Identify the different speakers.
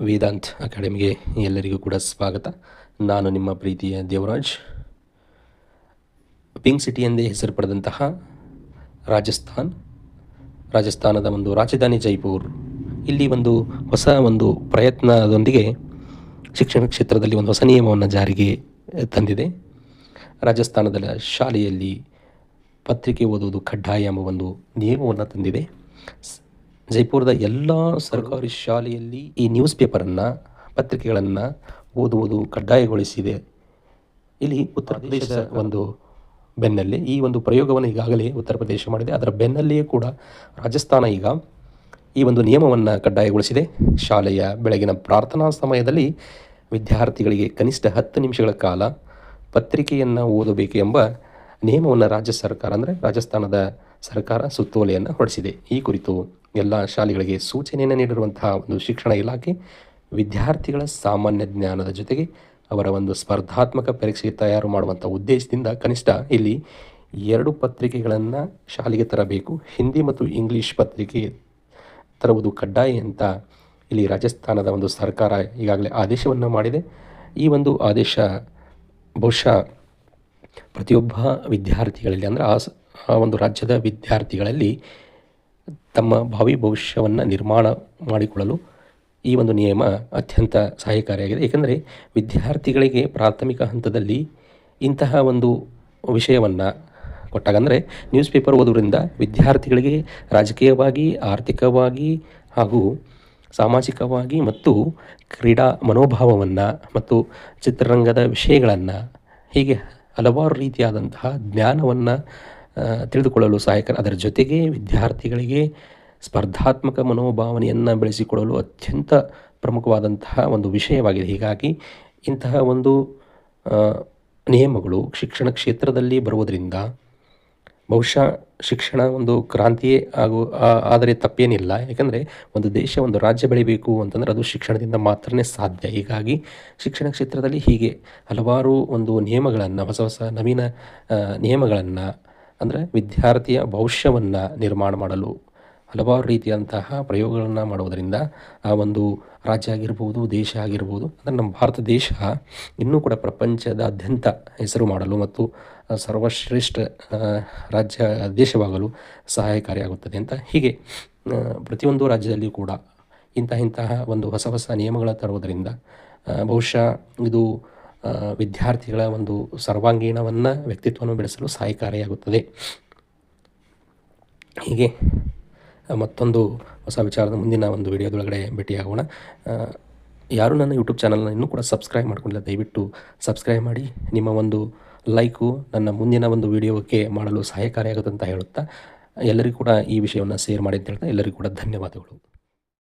Speaker 1: ವೇದಾಂತ್ ಅಕಾಡೆಮಿಗೆ ಎಲ್ಲರಿಗೂ ಕೂಡ ಸ್ವಾಗತ. ನಾನು ನಿಮ್ಮ ಪ್ರೀತಿಯ ದೇವರಾಜ್. ಪಿಂಕ್ ಸಿಟಿ ಎಂದೇ ಹೆಸರು ಪಡೆದಂತಹ ರಾಜಸ್ಥಾನ್, ರಾಜಸ್ಥಾನದ ಒಂದು ರಾಜಧಾನಿ ಜೈಪುರ್. ಇಲ್ಲಿ ಒಂದು ಹೊಸ ಒಂದು ಪ್ರಯತ್ನದೊಂದಿಗೆ ಶಿಕ್ಷಣ ಕ್ಷೇತ್ರದಲ್ಲಿ ಒಂದು ಹೊಸ ನಿಯಮವನ್ನು ಜಾರಿಗೆ ತಂದಿದೆ. ರಾಜಸ್ಥಾನದ ಶಾಲೆಯಲ್ಲಿ ಪತ್ರಿಕೆ ಓದುವುದು ಕಡ್ಡಾಯ ಎಂಬ ಒಂದು ನಿಯಮವನ್ನು ತಂದಿದೆ. ಜೈಪುರದ ಎಲ್ಲ ಸರ್ಕಾರಿ ಶಾಲೆಯಲ್ಲಿ ಈ ನ್ಯೂಸ್ ಪೇಪರನ್ನು ಪತ್ರಿಕೆಗಳನ್ನು ಓದುವುದು ಕಡ್ಡಾಯಗೊಳಿಸಿದೆ. ಇಲ್ಲಿ ಉತ್ತರ ಪ್ರದೇಶದ ಒಂದು ಬೆನ್ನಲ್ಲೇ ಈ ಒಂದು ಪ್ರಯೋಗವನ್ನು ಈಗಾಗಲೇ ಉತ್ತರ ಪ್ರದೇಶ ಮಾಡಿದೆ. ಅದರ ಬೆನ್ನಲ್ಲಿಯೇ ಕೂಡ ರಾಜಸ್ಥಾನ ಈಗ ಈ ಒಂದು ನಿಯಮವನ್ನು ಕಡ್ಡಾಯಗೊಳಿಸಿದೆ. ಶಾಲೆಯ ಬೆಳಗಿನ ಪ್ರಾರ್ಥನಾ ಸಮಯದಲ್ಲಿ ವಿದ್ಯಾರ್ಥಿಗಳಿಗೆ ಕನಿಷ್ಠ ಹತ್ತು ನಿಮಿಷಗಳ ಕಾಲ ಪತ್ರಿಕೆಯನ್ನು ಓದಬೇಕು ಎಂಬ ನಿಯಮವನ್ನು ರಾಜ್ಯ ಸರ್ಕಾರ ಅಂದರೆ ರಾಜಸ್ಥಾನದ ಸರ್ಕಾರ ಸುತ್ತೋಲೆಯನ್ನು ಹೊರಡಿಸಿದೆ. ಈ ಕುರಿತು ಎಲ್ಲ ಶಾಲೆಗಳಿಗೆ ಸೂಚನೆಯನ್ನು ನೀಡಿರುವಂತಹ ಒಂದು ಶಿಕ್ಷಣ ಇಲಾಖೆ ವಿದ್ಯಾರ್ಥಿಗಳ ಸಾಮಾನ್ಯ ಜ್ಞಾನದ ಜೊತೆಗೆ ಅವರ ಒಂದು ಸ್ಪರ್ಧಾತ್ಮಕ ಪರೀಕ್ಷೆಗೆ ತಯಾರು ಮಾಡುವಂಥ ಉದ್ದೇಶದಿಂದ ಕನಿಷ್ಠ ಇಲ್ಲಿ ಎರಡು ಪತ್ರಿಕೆಗಳನ್ನು ಶಾಲೆಗೆ ತರಬೇಕು. ಹಿಂದಿ ಮತ್ತು ಇಂಗ್ಲೀಷ್ ಪತ್ರಿಕೆ ತರುವುದು ಕಡ್ಡಾಯ ಅಂತ ಇಲ್ಲಿ ರಾಜಸ್ಥಾನದ ಒಂದು ಸರ್ಕಾರ ಈಗಾಗಲೇ ಆದೇಶವನ್ನು ಮಾಡಿದೆ. ಈ ಒಂದು ಆದೇಶ ಬಹುಶಃ ಪ್ರತಿಯೊಬ್ಬ ವಿದ್ಯಾರ್ಥಿಗಳಲ್ಲಿ ಅಂದರೆ ಆ ಒಂದು ರಾಜ್ಯದ ವಿದ್ಯಾರ್ಥಿಗಳಲ್ಲಿ ತಮ್ಮ ಭಾವಿ ಭವಿಷ್ಯವನ್ನು ನಿರ್ಮಾಣ ಮಾಡಿಕೊಳ್ಳಲು ಈ ಒಂದು ನಿಯಮ ಅತ್ಯಂತ ಸಹಾಯಕಾರಿಯಾಗಿದೆ. ಏಕೆಂದರೆ ವಿದ್ಯಾರ್ಥಿಗಳಿಗೆ ಪ್ರಾಥಮಿಕ ಹಂತದಲ್ಲಿ ಇಂತಹ ಒಂದು ವಿಷಯವನ್ನು ಕೊಟ್ಟಾಗ, ಅಂದರೆ ನ್ಯೂಸ್ ಪೇಪರ್ ಓದುವುದರಿಂದ ವಿದ್ಯಾರ್ಥಿಗಳಿಗೆ ರಾಜಕೀಯವಾಗಿ, ಆರ್ಥಿಕವಾಗಿ ಹಾಗೂ ಸಾಮಾಜಿಕವಾಗಿ ಮತ್ತು ಕ್ರೀಡಾ ಮನೋಭಾವವನ್ನು ಮತ್ತು ಚಿತ್ರರಂಗದ ವಿಷಯಗಳನ್ನು ಹೀಗೆ ಹಲವಾರು ರೀತಿಯಾದಂತಹ ಜ್ಞಾನವನ್ನು ತಿಳಿದುಕೊಳ್ಳಲು ಸಹಾಯಕ ಅದರ ಜೊತೆಗೆ ವಿದ್ಯಾರ್ಥಿಗಳಿಗೆ ಸ್ಪರ್ಧಾತ್ಮಕ ಮನೋಭಾವನೆಯನ್ನು ಬೆಳೆಸಿಕೊಳ್ಳಲು ಅತ್ಯಂತ ಪ್ರಮುಖವಾದಂತಹ ಒಂದು ವಿಷಯವಾಗಿದೆ. ಹೀಗಾಗಿ ಇಂತಹ ಒಂದು ನಿಯಮಗಳು ಶಿಕ್ಷಣ ಕ್ಷೇತ್ರದಲ್ಲಿ ಬರುವುದರಿಂದ ಬಹುಶಃ ಶಿಕ್ಷಣ ಒಂದು ಕ್ರಾಂತಿಯೇ ಆಗು ಆದರೆ ತಪ್ಪೇನಿಲ್ಲ. ಯಾಕಂದರೆ ಒಂದು ದೇಶ, ಒಂದು ರಾಜ್ಯ ಬೆಳಿಬೇಕು ಅಂತಂದರೆ ಅದು ಶಿಕ್ಷಣದಿಂದ ಮಾತ್ರನೇ ಸಾಧ್ಯ. ಹೀಗಾಗಿ ಶಿಕ್ಷಣ ಕ್ಷೇತ್ರದಲ್ಲಿ ಹೀಗೆ ಹಲವಾರು ಒಂದು ನಿಯಮಗಳನ್ನು, ಹೊಸ ಹೊಸ ನವೀನ ನಿಯಮಗಳನ್ನು ಅಂದರೆ ವಿದ್ಯಾರ್ಥಿಯ ಭವಿಷ್ಯವನ್ನು ನಿರ್ಮಾಣ ಮಾಡಲು ಹಲವಾರು ರೀತಿಯಂತಹ ಪ್ರಯೋಗಗಳನ್ನು ಮಾಡುವುದರಿಂದ ಆ ಒಂದು ರಾಜ್ಯ ಆಗಿರ್ಬೋದು, ದೇಶ ಆಗಿರ್ಬೋದು, ಅಂದರೆ ನಮ್ಮ ಭಾರತ ದೇಶ ಇನ್ನೂ ಕೂಡ ಪ್ರಪಂಚದಾದ್ಯಂತ ಹೆಸರು ಮಾಡಲು ಮತ್ತು ಸರ್ವಶ್ರೇಷ್ಠ ರಾಜ್ಯ, ದೇಶವಾಗಲು ಸಹಾಯಕಾರಿಯಾಗುತ್ತದೆ ಅಂತ ಹೀಗೆ ಪ್ರತಿಯೊಂದು ರಾಜ್ಯದಲ್ಲಿಯೂ ಕೂಡ ಇಂತಹ ಇಂತಹ ಒಂದು ಹೊಸ ಹೊಸ ನಿಯಮಗಳ ತರುವುದರಿಂದ ಬಹುಶಃ ಇದು ವಿದ್ಯಾರ್ಥಿಗಳ ಒಂದು ಸರ್ವಾಂಗೀಣವನ್ನು ವ್ಯಕ್ತಿತ್ವವನ್ನು ಬೆಳೆಸಲು ಸಹಾಯಕಾರಿಯಾಗುತ್ತದೆ ಹೀಗೆ, ಮತ್ತೊಂದು ಹೊಸ ವಿಚಾರದ ಮುಂದಿನ ಒಂದು ವಿಡಿಯೋದೊಳಗಡೆ ಭೇಟಿಯಾಗೋಣ. ಯಾರು ನನ್ನ ಯೂಟ್ಯೂಬ್ ಚಾನಲ್ನ ಇನ್ನೂ ಕೂಡ ಸಬ್ಸ್ಕ್ರೈಬ್ ಮಾಡ್ಕೊಂಡಿಲ್ಲ, ದಯವಿಟ್ಟು ಸಬ್ಸ್ಕ್ರೈಬ್ ಮಾಡಿ. ನಿಮ್ಮ ಒಂದು ಲೈಕು ನನ್ನ ಮುಂದಿನ ಒಂದು ವಿಡಿಯೋಕ್ಕೆ ಮಾಡಲು ಸಹಾಯಕಾರಿಯಾಗುತ್ತೆ ಅಂತ ಹೇಳುತ್ತಾ, ಎಲ್ಲರಿಗೂ ಕೂಡ ಈ ವಿಷಯವನ್ನು ಶೇರ್ ಮಾಡಿ ಅಂತ ಹೇಳ್ತಾ, ಎಲ್ಲರಿಗೂ ಕೂಡ ಧನ್ಯವಾದಗಳು.